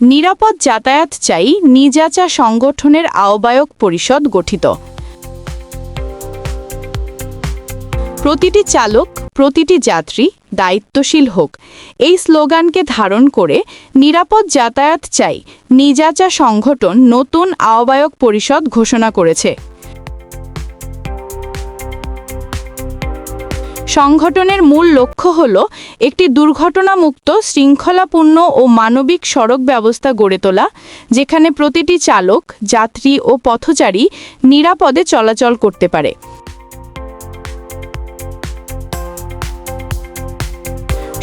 নিরাপদ যাতায়াত চাই নিজাচা সংগঠনের আহ্বায়ক পরিষদ গঠিত। প্রতিটি চালক, প্রতিটি যাত্রী দায়িত্বশীল হোক। এই স্লোগানকে ধারণ করে নিরাপদ যাতায়াত চাই নিজাচা সংগঠন নতুন আহ্বায়ক পরিষদ ঘোষণা করেছে। সংগঠনের মূল লক্ষ্য হল একটি দুর্ঘটনামুক্ত, শৃঙ্খলাপূর্ণ ও মানবিক সড়ক ব্যবস্থা গড়ে তোলা, যেখানে প্রতিটি চালক, যাত্রী ও পথচারী নিরাপদে চলাচল করতে পারে।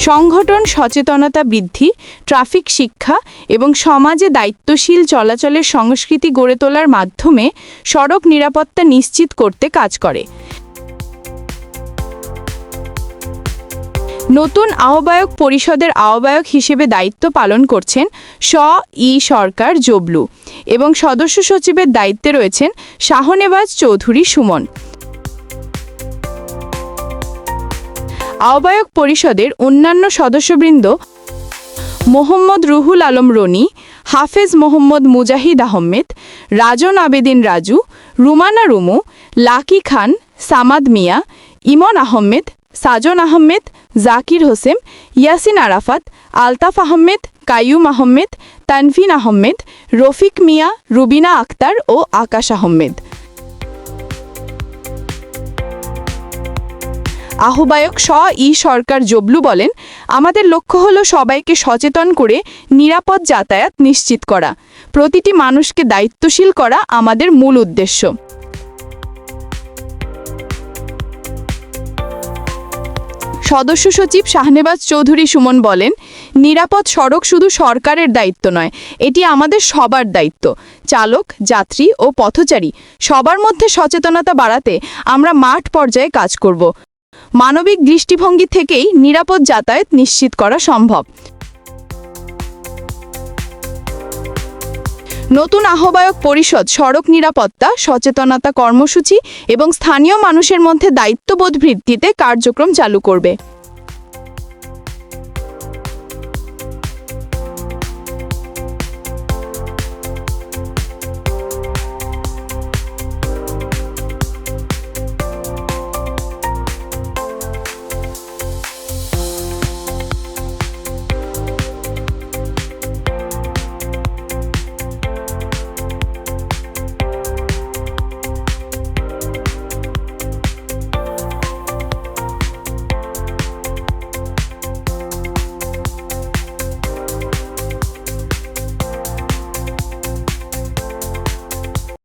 সংগঠন সচেতনতা বৃদ্ধি, ট্রাফিক শিক্ষা এবং সমাজে দায়িত্বশীল চলাচলের সংস্কৃতি গড়ে তোলার মাধ্যমে সড়ক নিরাপত্তা নিশ্চিত করতে কাজ করে। নতুন আহ্বায়ক পরিষদের আহ্বায়ক হিসেবে দায়িত্ব পালন করছেন স ই. সরকার জবলু এবং সদস্য সচিবের দায়িত্বে রয়েছেন শাহনেবাজ চৌধুরী সুমন। আহ্বায়ক পরিষদের অন্যান্য সদস্যবৃন্দ মোহাম্মদ রুহুল আলম রনি, হাফেজ মোহাম্মদ মুজাহিদ আহমেদ, রাজন আবেদিন রাজু, রুমানা রুমু, লাকি খান, সামাদ মিয়া, ইমন আহমেদ সাজন আহমেদ, জাকির হোসেন, ইয়াসিন আরাফাত, আলতাফ আহমেদ, কাইয়ুম আহমেদ, তানভিন আহমেদ, রফিক মিয়া, রুবিনা আক্তার ও আকাশ আহমেদ। আহ্বায়ক স ই. সরকার জবলু বলেন, আমাদের লক্ষ্য হলো সবাইকে সচেতন করে নিরাপদ যাতায়াত নিশ্চিত করা। প্রতিটি মানুষকে দায়িত্বশীল করা আমাদের মূল উদ্দেশ্য। সদস্য সচিব শাহনেবাজ চৌধুরী সুমন বলেন, নিরাপদ সড়ক শুধু সরকারের দায়িত্ব নয়, এটি আমাদের সবার দায়িত্ব। চালক, যাত্রী ও পথচারী, সবার মধ্যে সচেতনতা বাড়াতে আমরা মাঠ পর্যায়ে কাজ করব। মানবিক দৃষ্টিভঙ্গি থেকেই নিরাপদ যাতায়াত নিশ্চিত করা সম্ভব। নতুন আহ্বায়ক পরিষদ, সড়ক নিরাপত্তা, সচেতনতা কর্মসূচি এবং স্থানীয় মানুষের মধ্যে দায়িত্ববোধ ভিত্তিতে কার্যক্রম চালু করবে।